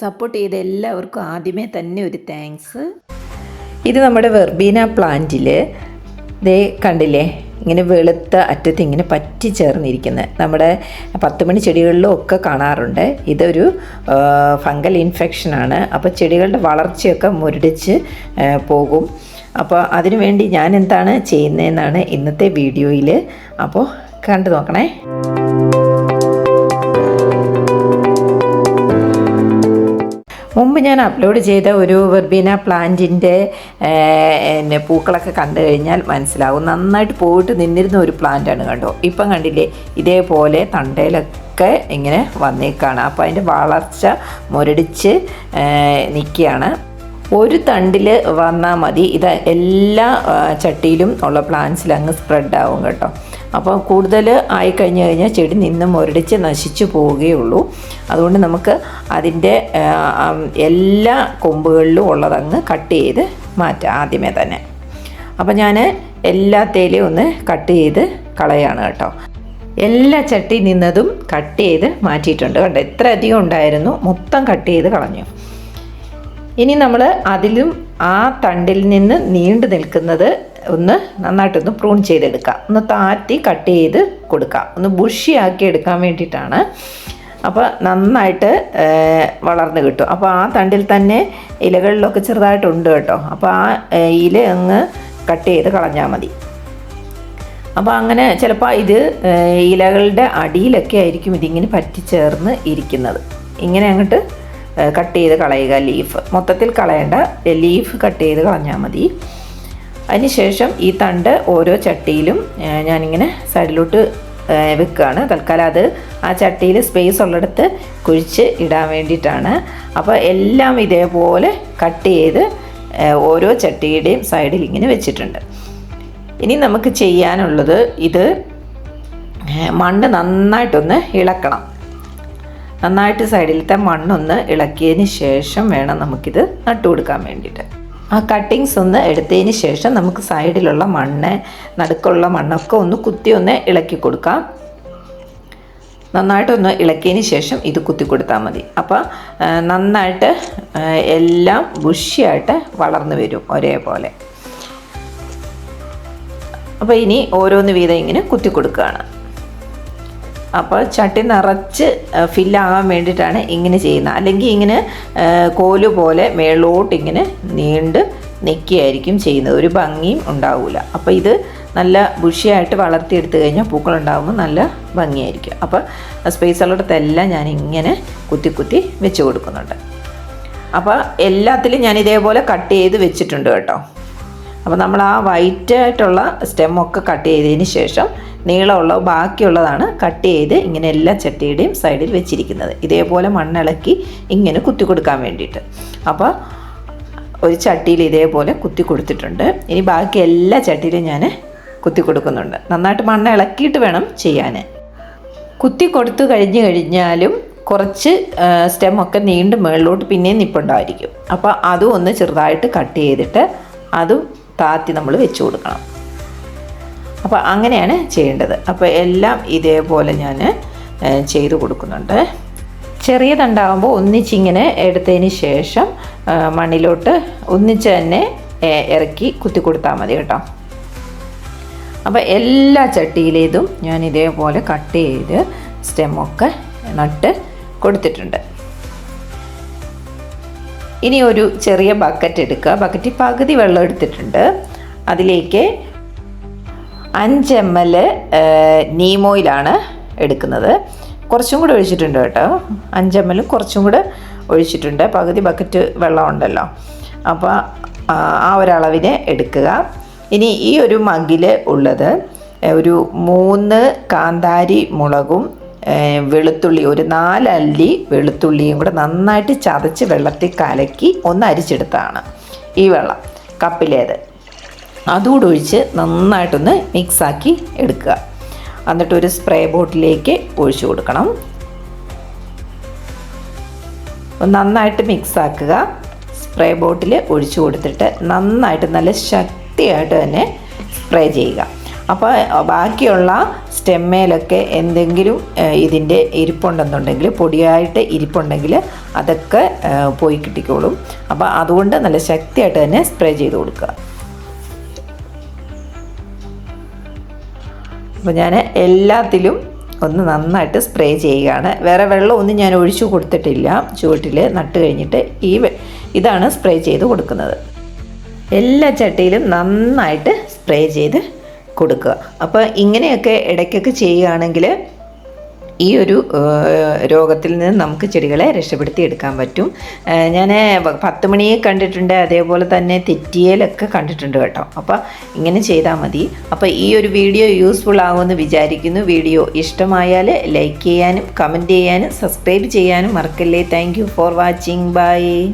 Support ചെയ്ത എല്ലാവർക്കും ആദ്യമേ തന്നെ ഒരു താങ്ക്സ് ഇത് നമ്മുടെ വെർബീന പ്ലാന്റിൽ ദേ കണ്ടില്ലേ? ഇങ്ങനെ വെളുത്ത അറ്റത്ത് ഇങ്ങനെ പറ്റി ചേർന്നിരിക്കുന്നത് നമ്മുടെ പത്ത് മണി ചെടികളിലും ഒക്കെ കാണാറുണ്ട്. ഇതൊരു ഫംഗൽ ഇൻഫെക്ഷനാണ് അപ്പോൾ ചെടികളുടെ വളർച്ചയൊക്കെ മുരടിച്ച് പോകും. അപ്പോൾ അതിനുവേണ്ടി ഞാൻ എന്താണ് ചെയ്യുന്നതെന്നാണ് ഇന്നത്തെ വീഡിയോയിൽ അപ്പോൾ കണ്ടു നോക്കണേ. മുമ്പ് ഞാൻ അപ്ലോഡ് ചെയ്ത ഒരു വെർബീന പ്ലാന്റിന്റെ പിന്നെ പൂക്കളൊക്കെ കണ്ടു കഴിഞ്ഞാൽ മനസ്സിലാവും. നന്നായിട്ട് പോയിട്ട് നിന്നിരുന്ന ഒരു പ്ലാന്റാണ് കണ്ടോ? ഇപ്പം കണ്ടില്ലേ ഇതേപോലെ തണ്ടയിലൊക്കെ ഇങ്ങനെ വന്നേക്കാണ്. അപ്പോൾ അതിന്റെ വളർച്ച മുരടിച്ച് നിൽക്കുകയാണ് ഒരു തണ്ടിൽ വന്നാൽ മതി. ഇത് എല്ലാ ചട്ടിയിലും ഉള്ള പ്ലാന്റ്സിൽ അങ്ങ് സ്പ്രെഡ് ആവും കേട്ടോ. അപ്പോൾ കൂടുതൽ ആയി കഴിഞ്ഞ് കഴിഞ്ഞാൽ ചെടി നിന്ന് മുരടിച്ച് നശിച്ചു പോവുകയുള്ളൂ. അതുകൊണ്ട് നമുക്ക് അതിന്റെ എല്ലാ കൊമ്പുകളിലും ഉള്ളതങ്ങ് കട്ട് ചെയ്ത് മാറ്റാം ആദ്യമേ തന്നെ. അപ്പോൾ ഞാൻ എല്ലാ തേയിലയും ഒന്ന് കട്ട് ചെയ്ത് കളയാണ് കേട്ടോ. എല്ലാ ചട്ടി നിന്നതും കട്ട് ചെയ്ത് മാറ്റിയിട്ടുണ്ട് കണ്ടോ? എത്ര അധികം ഉണ്ടായിരുന്നു. മൊത്തം കട്ട് ചെയ്ത് കളഞ്ഞു. ഇനി നമ്മൾ അതിലും ആ തണ്ടിൽ നിന്ന് നീണ്ടു നിൽക്കുന്നത് ഒന്ന് നന്നായിട്ടൊന്ന് പ്രൂൺ ചെയ്തെടുക്കാം ഒന്ന് താറ്റി കട്ട് ചെയ്ത് കൊടുക്കാം ഒന്ന് ബുഷിയാക്കി എടുക്കാൻ വേണ്ടിയിട്ടാണ്. അപ്പോൾ നന്നായിട്ട് വളർന്ന് കിട്ടും. അപ്പോൾ ആ തണ്ടിൽ തന്നെ ഇലകളിലൊക്കെ ചെറുതായിട്ടുണ്ട് കേട്ടോ. അപ്പോൾ ആ ഇല അങ്ങ് കട്ട് ചെയ്ത് കളഞ്ഞാൽ മതി. അപ്പോൾ അങ്ങനെ ചിലപ്പോൾ ഇത് ഇലകളുടെ അടിയിലൊക്കെ ആയിരിക്കും ഇതിങ്ങനെ പറ്റിച്ചേർന്ന് ഇരിക്കുന്നത്. ഇങ്ങനെ അങ്ങോട്ട് കട്ട് ചെയ്ത് കളയുക. ലീഫ് മൊത്തത്തിൽ കളയേണ്ട ലീഫ് കട്ട് ചെയ്ത് കളഞ്ഞാൽ മതി. അതിനുശേഷം ഈ തണ്ട് ഓരോ ചട്ടിയിലും ഞാനിങ്ങനെ സൈഡിലോട്ട് വെക്കുകയാണ് തൽക്കാലം അത് ആ ചട്ടിയിൽ സ്പേസ് ഉള്ളിടത്ത് കുഴിച്ച് ഇടാൻ വേണ്ടിയിട്ടാണ്. അപ്പോൾ എല്ലാം ഇതേപോലെ കട്ട് ചെയ്ത് ഓരോ ചട്ടിയുടെയും സൈഡിൽ ഇങ്ങനെ വെച്ചിട്ടുണ്ട്. ഇനി നമുക്ക് ചെയ്യാനുള്ളത് ഇത് മണ്ണ് നന്നായിട്ടൊന്ന് ഇളക്കണം. നന്നായിട്ട് സൈഡിലത്തെ മണ്ണൊന്ന് ഇളക്കിയതിന് ശേഷം വേണം നമുക്കിത് നട്ടു കൊടുക്കാൻ വേണ്ടിയിട്ട്. ആ കട്ടിങ്സ് ഒന്ന് എടുത്തതിന് ശേഷം നമുക്ക് സൈഡിലുള്ള മണ്ണ് നടുക്കുള്ള മണ്ണൊക്കെ ഒന്ന് കുത്തി ഒന്ന് ഇളക്കി കൊടുക്കാം. നന്നായിട്ടൊന്ന് ഇളക്കിയതിന് ശേഷം ഇത് കുത്തി കൊടുത്താൽ മതി. അപ്പോൾ നന്നായിട്ട് എല്ലാം ബുഷിയായിട്ട് വളർന്നു വരും ഒരേപോലെ. അപ്പോൾ ഇനി ഓരോന്ന് വീതം ഇങ്ങനെ കുത്തി കൊടുക്കുകയാണ്. അപ്പോൾ ചട്ടി നിറച്ച് ഫില്ലാകാൻ വേണ്ടിയിട്ടാണ് ഇങ്ങനെ ചെയ്യുന്നത്. അല്ലെങ്കിൽ ഇങ്ങനെ കോൽ പോലെ മേളോട്ട് ഇങ്ങനെ നീണ്ട് നിൽക്കുകയായിരിക്കും ചെയ്യുന്നത്. ഒരു ഭംഗിയും ഉണ്ടാവില്ല അപ്പോൾ ഇത് നല്ല ബുഷിയായിട്ട് വളർത്തിയെടുത്തു കഴിഞ്ഞാൽ പൂക്കൾ പൂക്കളുണ്ടാകുമ്പോൾ നല്ല ഭംഗിയായിരിക്കും. അപ്പോൾ സ്പേസ് ഉള്ളിടത്തെല്ലാം ഞാൻ ഇങ്ങനെ കുത്തി കുത്തി വെച്ച് കൊടുക്കുന്നുണ്ട്. അപ്പോൾ എല്ലാത്തിലും ഞാൻ ഇതേപോലെ കട്ട് ചെയ്ത് വെച്ചിട്ടുണ്ട് കേട്ടോ. അപ്പോൾ നമ്മൾ ആ വൈറ്റ് ആയിട്ടുള്ള സ്റ്റെമ്മൊക്കെ കട്ട് ചെയ്തതിന് ശേഷം നീളമുള്ള ബാക്കിയുള്ളതാണ് കട്ട് ചെയ്ത് ഇങ്ങനെ എല്ലാ ചട്ടിയുടെയും സൈഡിൽ വെച്ചിരിക്കുന്നത്. ഇതേപോലെ മണ്ണിളക്കി ഇങ്ങനെ കുത്തി കൊടുക്കാൻ വേണ്ടിയിട്ട്. അപ്പോൾ ഒരു ചട്ടിയിൽ ഇതേപോലെ കുത്തി കൊടുത്തിട്ടുണ്ട് ഇനി ബാക്കി എല്ലാ ചട്ടിയിലും ഞാൻ കുത്തി കൊടുക്കുന്നുണ്ട് നന്നായിട്ട് മണ്ണ് ഇളക്കിയിട്ട് വേണം ചെയ്യാൻ. കുത്തി കൊടുത്തു കഴിഞ്ഞ് കഴിഞ്ഞാലും കുറച്ച് സ്റ്റെമൊക്കെ നീണ്ട് മുകളിലോട്ട് പിന്നെയും നിപ്പുണ്ടായിരിക്കും. അപ്പോൾ അതും ഒന്ന് ചെറുതായിട്ട് കട്ട് ചെയ്തിട്ട് അതും താത്തി നമ്മൾ വെച്ച് കൊടുക്കണം. അപ്പോൾ അങ്ങനെയാണ് ചെയ്യേണ്ടത്. അപ്പോൾ എല്ലാം ഇതേപോലെ ഞാൻ ചെയ്ത് കൊടുക്കുന്നുണ്ട്. ചെറിയതുണ്ടാകുമ്പോൾ ഒന്നിച്ചിങ്ങനെ എടുത്തതിന് ശേഷം മണ്ണിലോട്ട് ഒന്നിച്ച് തന്നെ ഇറക്കി കുത്തി കൊടുത്താൽ മതി കേട്ടോ. അപ്പോൾ എല്ലാ ചട്ടിയിലേതും ഞാൻ ഇതേപോലെ കട്ട് ചെയ്ത് സ്റ്റെമൊക്കെ നട്ട് കൊടുത്തിട്ടുണ്ട്. ഇനി ഒരു ചെറിയ ബക്കറ്റ് എടുക്കുക. ബക്കറ്റിൽ പകുതി വെള്ളം എടുത്തിട്ടുണ്ട്. അതിലേക്ക് അഞ്ച് എം എൽ നീമോയിലാണ് എടുക്കുന്നത്. കുറച്ചും കൂടെ ഒഴിച്ചിട്ടുണ്ട് കേട്ടോ. അഞ്ച് എം എൽ കുറച്ചും കൂടെ ഒഴിച്ചിട്ടുണ്ട്. പകുതി ബക്കറ്റ് വെള്ളമുണ്ടല്ലോ അപ്പോൾ ആ ഒരളവിന് എടുക്കുക. ഇനി ഈ ഒരു മകിൽ ഉള്ളത് ഒരു മൂന്ന് കാന്താരി മുളകും വെളുത്തുള്ളി ഒരു നാലല്ലി വെളുത്തുള്ളിയും കൂടെ നന്നായിട്ട് ചതച്ച് വെള്ളത്തിൽ കലക്കി ഒന്ന് അരിച്ചെടുത്താണ് ഈ വെള്ളം കപ്പിലേത്. അതുകൂടെ ഒഴിച്ച് നന്നായിട്ടൊന്ന് മിക്സാക്കി എടുക്കുക. എന്നിട്ട് ഒരു സ്പ്രേ ബോട്ടിലേക്ക് ഒഴിച്ചു കൊടുക്കണം. നന്നായിട്ട് മിക്സാക്കുക. സ്പ്രേ ബോട്ടിൽ ഒഴിച്ചു കൊടുത്തിട്ട് നന്നായിട്ട് നല്ല ശക്തിയായിട്ട് തന്നെ സ്പ്രേ ചെയ്യുക. അപ്പോൾ ബാക്കിയുള്ള സ്റ്റെമ്മയിലൊക്കെ എന്തെങ്കിലും ഇതിന്റെ ഇരിപ്പുണ്ടെന്നുണ്ടെങ്കിൽ പൊടിയായിട്ട് ഇരിപ്പുണ്ടെങ്കിൽ അതൊക്കെ പോയി കിട്ടിക്കോളും. അപ്പോൾ അതുകൊണ്ട് നല്ല ശക്തിയായിട്ട് തന്നെ സ്പ്രേ ചെയ്ത് കൊടുക്കുക. അപ്പോൾ ഞാൻ എല്ലാത്തിലും ഒന്ന് നന്നായിട്ട് സ്പ്രേ ചെയ്യുകയാണ്. വേറെ വെള്ളമൊന്നും ഞാൻ ഒഴിച്ചു കൊടുത്തിട്ടില്ല. ചുവട്ടിൽ നട്ട് കഴിഞ്ഞിട്ട് ഈ ഇതാണ് സ്പ്രേ ചെയ്ത് കൊടുക്കുന്നത്. എല്ലാ ചട്ടിയിലും നന്നായിട്ട് സ്പ്രേ ചെയ്ത് കൊടുക്കുക. അപ്പോൾ ഇങ്ങനെയൊക്കെ ഇടയ്ക്കൊക്കെ ചെയ്യുകയാണെങ്കിൽ ഈ ഒരു രോഗത്തിൽ നിന്ന് നമുക്ക് ചെടികളെ രക്ഷപ്പെടുത്തി എടുക്കാൻ പറ്റും ഞാൻ പത്ത് മണിയെ കണ്ടിട്ടുണ്ട് അതേപോലെ തന്നെ തെറ്റിയേലൊക്കെ കണ്ടിട്ടുണ്ട് കേട്ടോ. അപ്പോൾ ഇങ്ങനെ ചെയ്താൽ മതി. അപ്പോൾ ഈ ഒരു വീഡിയോ യൂസ്ഫുൾ ആകുമെന്ന് വിചാരിക്കുന്നു. വീഡിയോ ഇഷ്ടമായാൽ ലൈക്ക് ചെയ്യാനും കമന്റ് ചെയ്യാനും സബ്സ്ക്രൈബ് ചെയ്യാനും മറക്കല്ലേ. Thank for watching bye